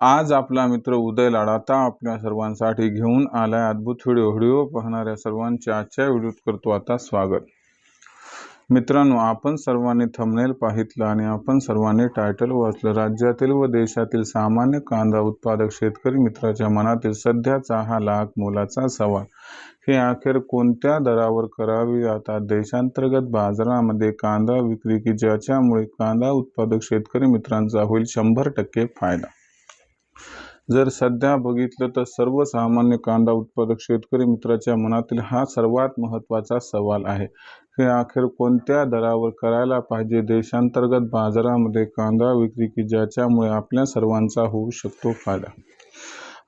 आज आपला मित्र उदय लाडाता आपल्या सर्वांसाठी घेऊन आलाय अद्भुत व्हिडिओ. व्हिडिओ पाहणाऱ्या सर्वांचे आजच्या व्हिडिओत करतो आता स्वागत. मित्रांनो आपण सर्वांनी थंबनेल पाहितलं आणि आपण सर्वांनी टायटल वाचलं. राज्यातील व देशातील सामान्य कांदा उत्पादक शेतकरी मित्राच्या मनातील सध्याचा हा लाख मोलाचा सवाल. हे अखेर कोणत्या दरावर करावी? आता देशांतर्गत बाजारामध्ये कांदा विक्री की ज्याच्यामुळे कांदा उत्पादक शेतकरी मित्रांचा होईल शंभर टक्के फायदा? जर सध्या बघितलं तर सर्वसामान्य कांदा उत्पादक शेतकरी मित्राच्या मनातील हा सर्वात महत्त्वाचा सवाल आहे. हे अखेर कोणत्या दरावर करायला पाहिजे? देशांतर्गत बाजारामध्ये कांदा विक्री की ज्याच्यामुळे आपल्या सर्वांचा होऊ शकतो फायदा?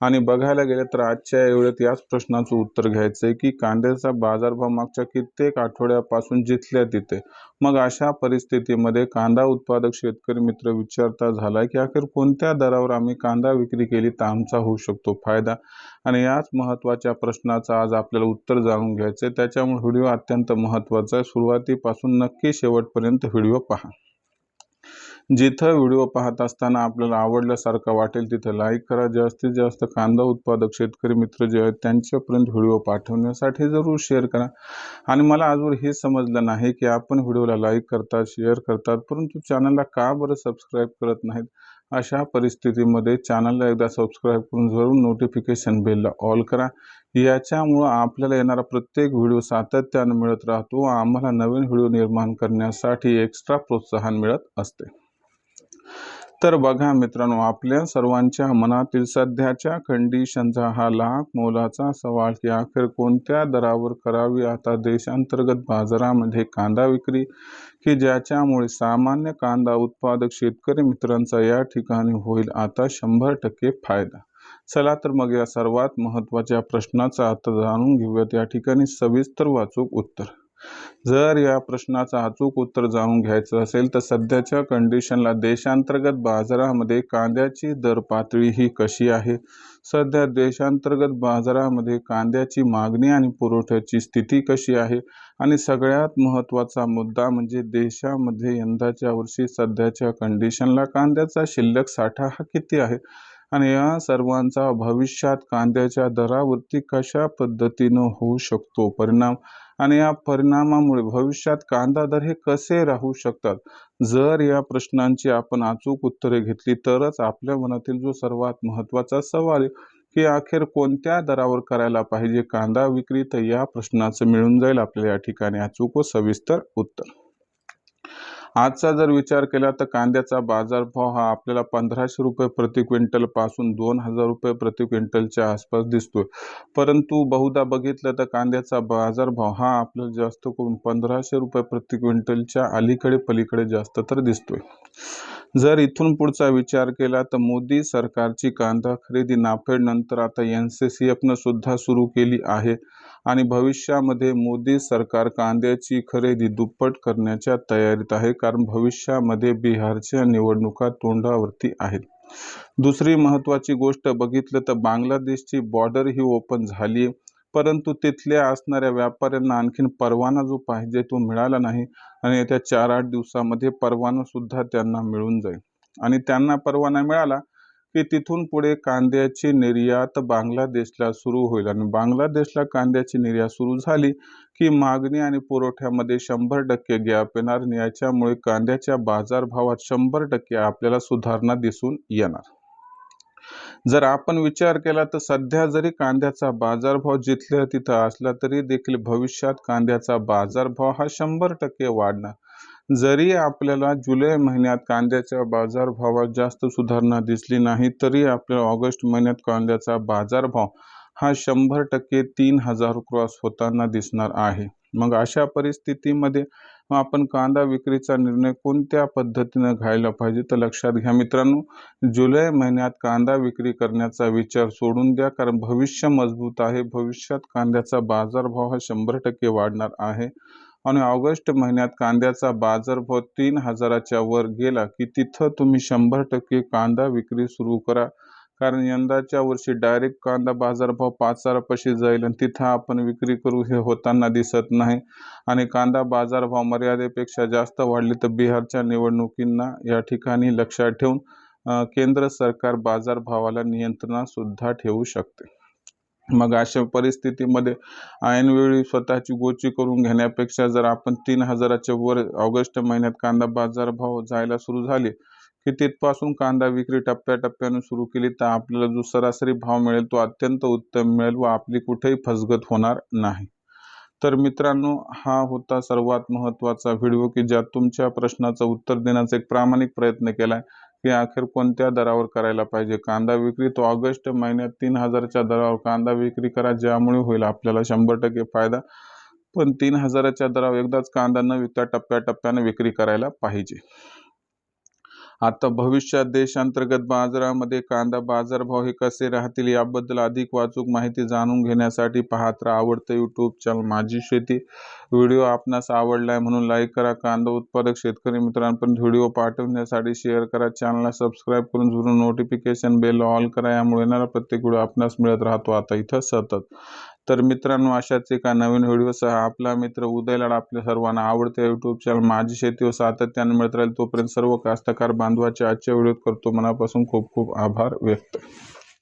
आणि बघायला गेलं तर आजच्या वेळेत याच प्रश्नाचं उत्तर घ्यायचं आहे की कांद्याचा बाजारभाव मागच्या कित्येक आठवड्यापासून जिथल्या तिथे. मग अशा परिस्थितीमध्ये कांदा उत्पादक शेतकरी मित्र विचारता झाला की अखेर कोणत्या दरावर आम्ही कांदा विक्री केली तर आमचा होऊ शकतो फायदा? आणि याच महत्त्वाच्या प्रश्नाचं आज आपल्याला उत्तर जाणून घ्यायचं आहे त्याच्यामुळे व्हिडिओ अत्यंत महत्त्वाचा आहे. सुरुवातीपासून नक्की शेवटपर्यंत व्हिडिओ पहा. जिथं व्हिडिओ पाहत असताना आपल्याला आवडल्यासारखं वाटेल तिथं लाईक करा. जास्तीत जास्त कांदा उत्पादक शेतकरी मित्र जे आहेत त्यांच्यापर्यंत व्हिडिओ पाठवण्यासाठी जरूर शेअर करा. आणि मला आजवर हे समजलं नाही की आपण व्हिडिओला लाईक करतात शेअर करतात परंतु चॅनलला का बरं सबस्क्राईब करत नाहीत? अशा परिस्थितीमध्ये चॅनलला एकदा सबस्क्राईब करून जरूर नोटिफिकेशन बेलला ऑल करा. याच्यामुळं आपल्याला येणारा प्रत्येक व्हिडिओ सातत्यानं मिळत राहतो. आम्हाला नवीन व्हिडिओ निर्माण करण्यासाठी एक्स्ट्रा प्रोत्साहन मिळत असते. तर बघा मित्रांनो आपल्या सर्वांच्या मनातील सध्याच्या कंडिशनचा हा लाख मोलाचा सवाल की अखेर कोणत्या दरावर करावी आता देशांतर्गत बाजारामध्ये कांदा विक्री? की ज्याच्यामुळे सामान्य कांदा उत्पादक शेतकरी मित्रांचा या ठिकाणी होईल आता शंभर टक्के फायदा? चला तर मग या सर्वात महत्त्वाच्या प्रश्नाचा आता जाणून घेऊयात. या ठिकाणी सविस्तर वाचूक उत्तर. जर या प्रश्नाचं अचूक उत्तर जाणून घ्यायचं असेल तर सध्याच्या कंडिशनला देशांतर्गत बाजारामध्ये कांद्याची दर पातळी ही कशी आहे? सध्या देशांतर्गत बाजारामध्ये कांद्याची मागणी आणि पुरवठ्याची स्थिती कशी आहे? आणि सगळ्यात महत्त्वाचा मुद्दा म्हणजे देशामध्ये यंदाच्या वर्षी सध्याच्या कंडिशनला कांद्याचा शिल्लक साठा हा किती आहे? आणि या सर्वांचा भविष्यात कांद्याच्या दरावरती कशा पद्धतीनं होऊ शकतो परिणाम? आणि या परिणामामुळे भविष्यात कांदा दर हे कसे राहू शकतात? जर या प्रश्नांची आपण अचूक उत्तरे घेतली तरच आपल्या मनातील जो सर्वात महत्त्वाचा सवाल आहे की अखेर कोणत्या दरावर करायला पाहिजे? कांदा विक्री तर या प्रश्नाचं मिळून जाईल आपल्याला या ठिकाणी अचूक व सविस्तर उत्तर. आजचा जर विचार केला तर कांद्याचा बाजारभाव हा आपल्याला पंधराशे रुपये प्रति क्विंटलपासून दोन हजार रुपये प्रति क्विंटलच्या आसपास दिसतोय. परंतु बहुधा बघितलं तर कांद्याचा बाजारभाव हा आपल्याला जास्त करून पंधराशे रुपये प्रति क्विंटलच्या अलीकडे पलीकडे जास्त तर दिसतोय. जर इथून पुढचा विचार केला तर मोदी सरकारची कांदा खरेदी नाफेड नंतर आता एन सी सी एफनं सुद्धा सुरू केली आहे. आणि भविष्यामध्ये मोदी सरकार कांद्याची खरेदी दुप्पट करण्याच्या तयारीत आहे कारण भविष्यामध्ये बिहारच्या निवडणुका तोंडावरती आहेत. दुसरी महत्त्वाची गोष्ट बघितलं तर बांगलादेशची बॉर्डर ही ओपन झाली परंतु तिथल्या असणाऱ्या व्यापाऱ्यांना आणखीन परवाना जो पाहिजे तो मिळाला नाही आणि येत्या चार आठ दिवसामध्ये परवाना सुद्धा त्यांना मिळून जाईल. आणि त्यांना परवाना मिळाला की तिथून पुढे कांद्याची निर्यात बांगलादेशला सुरू होईल. आणि बांगलादेशला कांद्याची निर्यात सुरू झाली की मागणी आणि पुरवठ्यामध्ये शंभर टक्के गॅप येणार आणि याच्यामुळे कांद्याच्या बाजारभावात शंभर टक्के आपल्याला सुधारणा दिसून येणार. जर आपण विचार केला तर सध्या जरी कांद्याचा बाजारभाव जिथल्या तिथं असला तरी देखील भविष्यात कांद्याचा बाजारभाव हा शंभर टक्के वाढणार. जरी आपल्याला जुलै महिन्यात कांद्याच्या बाजारभावात जास्त सुधारणा दिसली नाही तरी आपल्याला ऑगस्ट महिन्यात कांद्याचा बाजारभाव हा शंभर टक्के तीन हजार क्रॉस होताना दिसणार आहे. मग अशा परिस्थितीमध्ये आपण कांदा विक्रीचा निर्णय कोणत्या पद्धतीनं घ्यायला पाहिजे तर लक्षात घ्या मित्रांनो. जुलै महिन्यात कांदा विक्री करण्याचा विचार सोडून द्या कारण भविष्य मजबूत आहे. भविष्यात कांद्याचा बाजारभाव हा शंभर टक्के वाढणार आहे. आणि ऑगस्ट महिन्यात कांद्याचा बाजारभाव तीन हजाराच्या वर गेला की तिथं तुम्ही शंभर टक्के कांदा विक्री सुरू करा. कारण यंदाच्या वर्षी डायरेक्ट कांदा बाजारभाव पाच हजारापाशी जाईल आणि तिथं आपण विक्री करू हे होताना दिसत नाही. आणि कांदा बाजारभाव मर्यादेपेक्षा जास्त वाढले तर बिहारच्या निवडणुकींना या ठिकाणी लक्षात ठेवून केंद्र सरकार बाजारभावाला नियंत्रणात सुद्धा ठेवू शकते. मग अशा परिस्थितीमध्ये ऐनवेळी स्वतःची गोची करून घेण्यापेक्षा जर आपण तीन हजाराच्या वर ऑगस्ट महिन्यात कांदा बाजारभाव जायला सुरू झाले की तिथपासून कांदा विक्री टप्प्याटप्प्याने सुरू केली तर आपल्याला जो सरासरी भाव मिळेल तो अत्यंत उत्तम मिळेल व आपली कुठेही फसगत होणार नाही. तर मित्रांनो हा होता सर्वात महत्त्वाचा व्हिडिओ की ज्यात तुमच्या प्रश्नाचं उत्तर देण्याचा एक प्रामाणिक प्रयत्न केला आहे हे अखेर कोणत्या दरावर करायला पाहिजे? कांदा विक्री तो ऑगस्ट महिन्यात तीन हजारच्या दरावर कांदा विक्री करा ज्यामुळे होईल आपल्याला शंभर टक्के फायदा. पण तीन हजाराच्या दरावर एकदाच कांदा न विकता टप्प्याटप्प्याने विक्री करायला पाहिजे. आता भविष्यात देशांतर्गत बाजारामध्ये कांदा बाजारभाव हे कसे राहतील याबद्दल अधिक वाचूक माहिती जाणून घेण्यासाठी पाहत राहा. आवडतं यूट्यूब चॅनल माझी शेती. व्हिडिओ आपणास आवडला आहे म्हणून लाईक करा. कांदा उत्पादक शेतकरी मित्रांपर्यंत व्हिडिओ पाठवण्यासाठी शेअर करा. चॅनलला सबस्क्राईब करून जुरून नोटिफिकेशन बेल ऑल करा. यामुळे येणारा प्रत्येक व्हिडिओ आपणास मिळत राहतो. आता इथं सतत तर मित्रांनो अशाच एका नवीन व्हिडिओसह आपला मित्र उदय लाड आपल्या सर्वांना आवडते यूट्यूब चॅनल माझी शेती व सातत्याने मिळत राहील तोपर्यंत सर्व कास्तकार बांधवाच्या आजच्या व्हिडिओत करतो. मनापासून खूप खूप आभार व्यक्त.